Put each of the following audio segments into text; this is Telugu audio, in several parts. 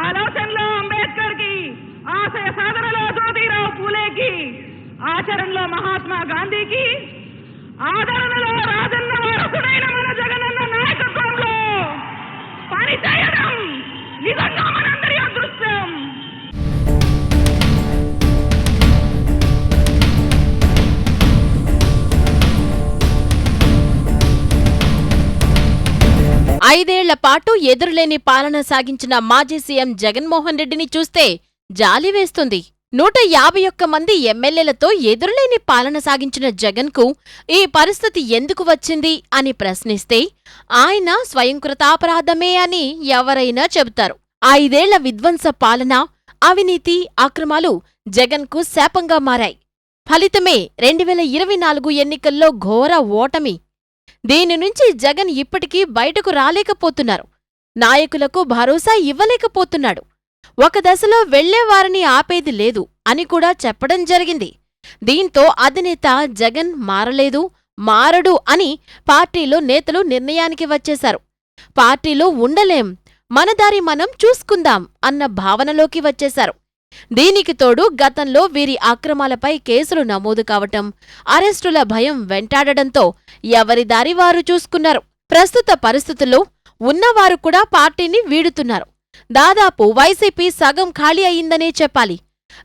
ఆలోచనలో అంబేద్కర్కి ఆశయ సాధనలో జ్యోతిరావు పూలేకి ఆచరణలో మహాత్మా గాంధీకి ఆదరణలో రాజన్న వారసుడైన మన జగనన్న నాయకత్వంలో పనిచేయడం నిజంగా మన ఐదేళ్ళ పాటు ఎదురులేని పాలన సాగించిన మాజీ సీఎం జగన్మోహన్ రెడ్డిని చూస్తే జాలి వేస్తుంది. నూట యాభై ఒక్క మంది ఎమ్మెల్యేలతో ఎదురులేని పాలన సాగించిన జగన్కు ఈ పరిస్థితి ఎందుకు వచ్చింది అని ప్రశ్నిస్తే ఆయన స్వయంకృతాపరాధమే అని ఎవరైనా చెబుతారు. ఐదేళ్ళ విధ్వంస పాలన అవినీతి అక్రమాలు జగన్కు శాపంగా మారాయి. ఫలితమే రెండువేల ఇరవై నాలుగు ఎన్నికల్లో ఘోర ఓటమి దీని నుంచి జగన్ ఇప్పటికీ బయటకు రాలేకపోతున్నారు. నాయకులకు భరోసా ఇవ్వలేకపోతున్నాడు. ఒక దశలో వెళ్ళేవారిని ఆపేది లేదు అని కూడా చెప్పడం జరిగింది. దీంతో అధినేత జగన్ మారలేదు మారడు అని పార్టీలో నేతలు నిర్ణయానికి వచ్చేశారు. పార్టీలో ఉండలేం మన దారి మనం చూసుకుందాం అన్న భావనలోకి వచ్చేశారు. దీనికి తోడు గతంలో వీరి అక్రమాలపై కేసులు నమోదు కావటం అరెస్టుల భయం వెంటాడడంతో ఎవరి దారి వారు చూసుకున్నారు. ప్రస్తుత పరిస్థితుల్లో ఉన్నవారు కూడా పార్టీని వీడుతున్నారు. దాదాపు వైసీపీ సగం ఖాళీ అయిందనే చెప్పాలి.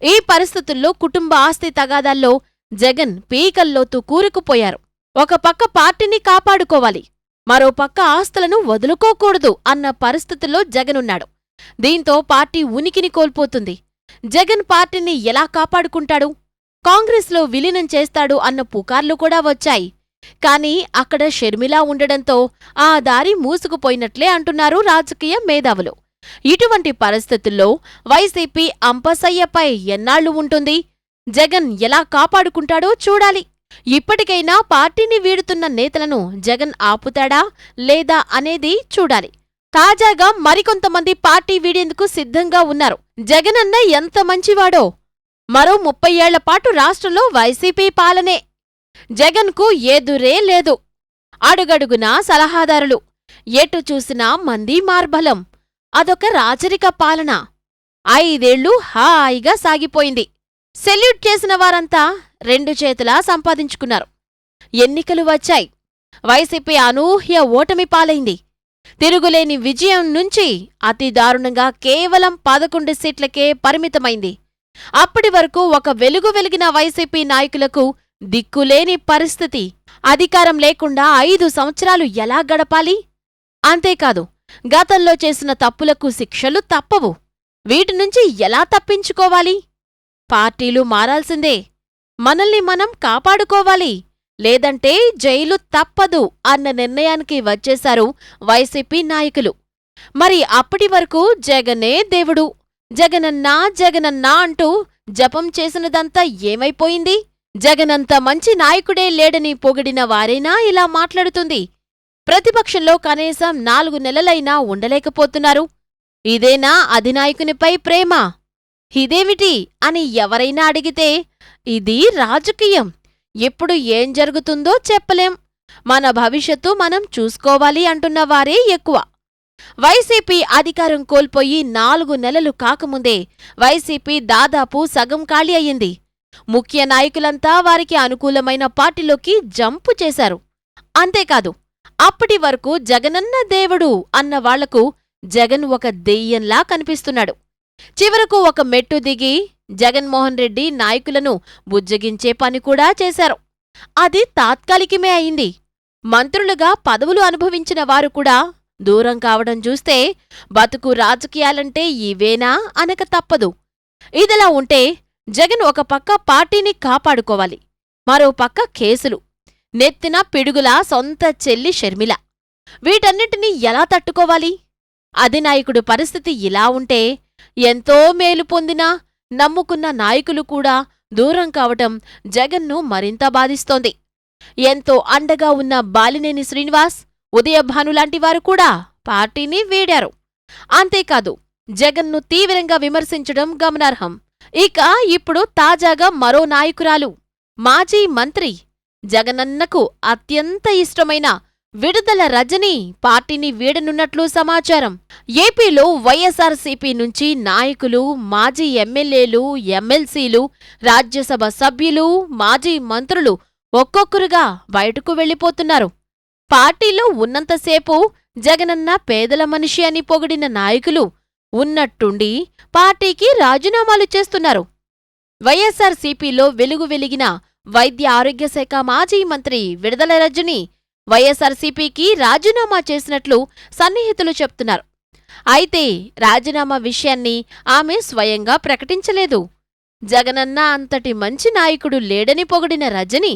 ఈ పరిస్థితుల్లో కుటుంబ ఆస్తి తగాదాల్లో జగన్ పీకల్లోతు కూరుకుపోయారు. ఒక పక్క పార్టీని కాపాడుకోవాలి మరో పక్క ఆస్తులను వదులుకోకూడదు అన్న పరిస్థితుల్లో జగనున్నాడు. దీంతో పార్టీ ఉనికిని కోల్పోతుంది. జగన్ పార్టీని ఎలా కాపాడుకుంటాడు? కాంగ్రెస్లో విలీనం చేస్తాడు అన్న పుకార్లు కూడా వచ్చాయి. కానీ అక్కడ షర్మిలా ఉండడంతో ఆ దారి మూసుకుపోయినట్లే అంటున్నారు రాజకీయ మేధావులు. ఇటువంటి పరిస్థితుల్లో వైసీపీ అంపసయ్యపై ఎన్నాళ్ళు ఉంటుంది? జగన్ ఎలా కాపాడుకుంటాడో చూడాలి. ఇప్పటికైనా పార్టీని వీడుతున్న నేతలను జగన్ ఆపుతాడా లేదా అనేది చూడాలి. తాజాగా మరికొంతమంది పార్టీ వీడేందుకు సిద్ధంగా ఉన్నారు. జగనన్న ఎంత మంచివాడో. మరో ముప్పై ఏళ్ళ పాటు రాష్ట్రంలో వైసీపీ పాలనే. జగన్కు ఎదురే లేదు. అడుగడుగునా సలహాదారులు. ఎటు చూసినా మంది మార్బలం. అదొక రాచరిక పాలన. ఐదేళ్ళు హాయిగా సాగిపోయింది. సెల్యూట్ చేసిన వారంతా రెండు చేతులా సంపాదించుకున్నారు. ఎన్నికలు వచ్చాయి. వైసీపీ అనూహ్య ఓటమి పాలైంది. తిరుగులేని విజయం నుంచి అతి దారుణంగా కేవలం పదకొండు సీట్లకే పరిమితమైంది. అప్పటి వరకు ఒక వెలుగు వెలిగిన వైసీపీ నాయకులకు దిక్కులేని పరిస్థితి. అధికారం లేకుండా ఐదు సంవత్సరాలు ఎలా గడపాలి? అంతేకాదు గతంలో చేసిన తప్పులకు శిక్షలు తప్పవు. వీటి నుంచి ఎలా తప్పించుకోవాలి? పార్టీలు మారాల్సిందే. మనల్ని మనం కాపాడుకోవాలి. లేదంటే జైలు తప్పదు అన్న నిర్ణయానికి వచ్చేశారు వైసీపీ నాయకులు. మరి అప్పటి వరకు జగనే దేవుడు. జగనన్నా జగనన్నా అంటూ జపం చేసినదంతా ఏమైపోయింది? జగనంత మంచి నాయకుడే లేడని పొగిడిన వారైనా ఇలా మాట్లాడుతుంది. ప్రతిపక్షంలో కనీసం నాలుగు నెలలైనా ఉండలేకపోతున్నారు. ఇదేనా అధినాయకునిపై ప్రేమ? ఇదేమిటి అని ఎవరైనా అడిగితే ఇది రాజకీయం. ఎప్పుడు ఏం జరుగుతుందో చెప్పలేం. మన భవిష్యత్తు మనం చూసుకోవాలి అంటున్న వారే ఎక్కువ. వైసీపీ అధికారం కోల్పోయి నాలుగు నెలలు కాకముందే వైసీపీ దాదాపు సగం ఖాళీ అయ్యింది. ముఖ్య నాయకులంతా వారికి అనుకూలమైన పార్టీలోకి జంపు చేశారు. అంతేకాదు అప్పటి వరకు జగనన్న దేవుడు అన్న వాళ్ళకు జగన్ ఒక దెయ్యంలా కనిపిస్తున్నాడు. చివరకు ఒక మెట్టు దిగి జగన్మోహన్ రెడ్డి నాయకులను బుజ్జగించే పని కూడా చేశారు. అది తాత్కాలికమే అయింది. మంత్రులుగా పదవులు అనుభవించిన వారు కూడా దూరం కావడం చూస్తే బతుకు రాజకీయాలంటే ఇవేనా అనక తప్పదు. ఇదిలా ఉంటే జగన్ ఒక పక్క పార్టీని కాపాడుకోవాలి మరో పక్క కేసులు నెత్తిన పిడుగులా సొంత చెల్లి షర్మిల. వీటన్నిటినీ ఎలా తట్టుకోవాలి? అధినాయకుడు పరిస్థితి ఇలా ఉంటే ఎంతో మేలు పొందినా నమ్ముకున్న నాయకులు కూడా దూరం కావటం జగన్ను మరింత బాధిస్తోంది. ఎంతో అండగా ఉన్న బాలినేని శ్రీనివాస్ ఉదయభానులాంటి వారు కూడా పార్టీని వీడారు. అంతేకాదు జగన్ను తీవ్రంగా విమర్శించడం గమనార్హం. ఇక ఇప్పుడు తాజాగా మరో నాయకురాలు మాజీ మంత్రి జగనన్నకు అత్యంత ఇష్టమైన విడుదల రజని పార్టీని వీడనున్నట్లు సమాచారం. ఏపీలో వైఎస్ఆర్సీపీ నుంచి నాయకులు మాజీ ఎమ్మెల్యేలు ఎమ్మెల్సీలు రాజ్యసభ సభ్యులు మాజీ మంత్రులు ఒక్కొక్కరుగా బయటకు వెళ్ళిపోతున్నారు పార్టీలో ఉన్నంతసేపు జగనన్న పేదల మనిషి అని పొగిడిన నాయకులు ఉన్నట్టుండి పార్టీకి రాజీనామాలు చేస్తున్నారు. వైఎస్ఆర్సీపీలో వెలుగు వెలిగిన వైద్య ఆరోగ్య శాఖ మాజీ మంత్రి విడుదల రజని వైఎస్ఆర్సీపీకి రాజీనామా చేసినట్లు సన్నిహితులు చెప్తున్నారు. అయితే రాజీనామా విషయాన్ని ఆమె స్వయంగా ప్రకటించలేదు. జగనన్న అంతటి మంచి నాయకుడు లేడని పొగిడిన రజని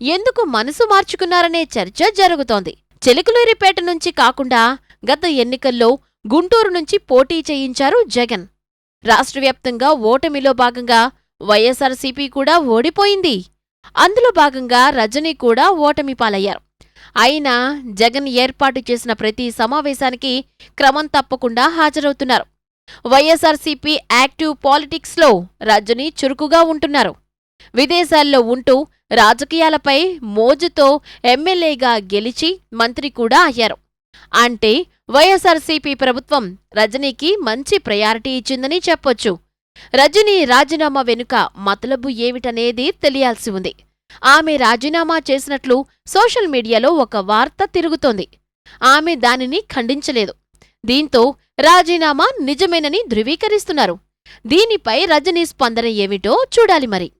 ఎందుకు మనసు మార్చుకున్నారనే చర్చ జరుగుతోంది. చెలుకులూరిపేట నుంచి కాకుండా గత ఎన్నికల్లో గుంటూరు నుంచి పోటీ చేయించారు జగన్. రాష్ట్రవ్యాప్తంగా ఓటమిలో భాగంగా వైఎస్ఆర్సీపీ కూడా ఓడిపోయింది. అందులో భాగంగా రజని కూడా ఓటమి పాలయ్యారు. అయినా జగన్ ఏర్పాటు చేసిన ప్రతి సమావేశానికి క్రమం తప్పకుండా హాజరవుతున్నారు. వైఎస్ఆర్సీపీ యాక్టివ్ పాలిటిక్స్లో రజని చురుకుగా ఉంటున్నారు. విదేశాల్లో ఉంటూ రాజకీయాలపై మోజుతో ఎమ్మెల్యేగా గెలిచి మంత్రి కూడా అయ్యారు. అంటే వైఎస్ఆర్సీపీ ప్రభుత్వం రజనీకి మంచి ప్రయారిటీ ఇచ్చిందని చెప్పొచ్చు. రజనీ రాజీనామా వెనుక మతలబు ఏమిటనేది తెలియాల్సి ఉంది. ఆమె రాజీనామా చేసినట్లు సోషల్ మీడియాలో ఒక వార్త తిరుగుతోంది. ఆమె దానిని ఖండించలేదు. దీంతో రాజీనామా నిజమేనని ధృవీకరిస్తున్నారు. దీనిపై రజనీ స్పందన ఏమిటో చూడాలి మరి.